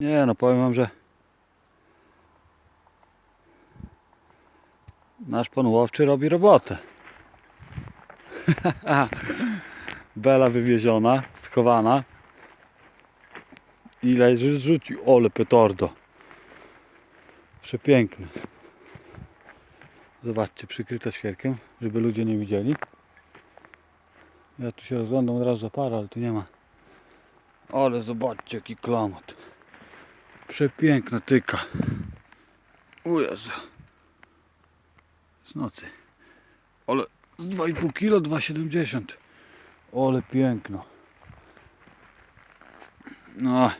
Nie no, powiem wam, że nasz pan łowczy robi robotę. Bela wywieziona, schowana. Ile rzucił? Ole petardo. Przepiękny. Zobaczcie, przykryte świerkiem, żeby ludzie nie widzieli. Ja tu się rozglądam od razu za parę, ale tu nie ma. Ale zobaczcie jaki klamot. Przepiękna tyka. O Jezu. Z nocy. Ale z 2,5 kg 2,70. Ale piękno. No.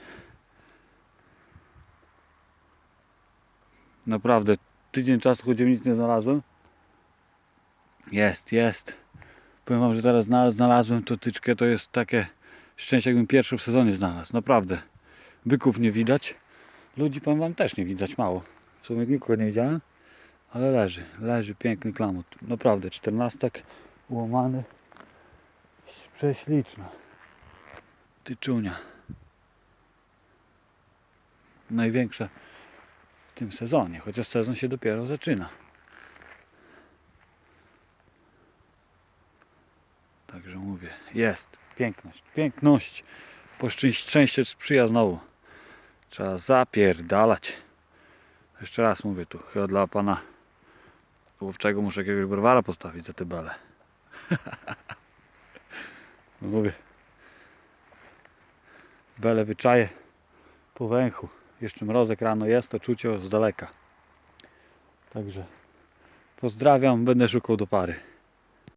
Naprawdę, tydzień czasu chodziłem, nic nie znalazłem. Jest, jest. Powiem wam, że teraz zna- znalazłem to tyczkę, to jest takie szczęście, jakbym pierwszy w sezonie znalazł. Naprawdę. Byków nie widać. Ludzi powiem wam też nie widać mało. W sumie nikogo nie widziałem. Ale leży, leży piękny klamot. Naprawdę, czternastek ułamany. Prześliczna. Tyczunia. Największa w tym sezonie, chociaż sezon się dopiero zaczyna. Także mówię, jest piękność, piękność. Po szczęście, szczęście sprzyja znowu. Trzeba zapierdalać. Jeszcze raz mówię tu, chyba dla pana łowczego muszę jakiegoś browara postawić za te bele. No mówię. Bele wyczaje po węchu. Jeszcze mrozek rano jest, to czucie z daleka. Także pozdrawiam, będę szukał do pary.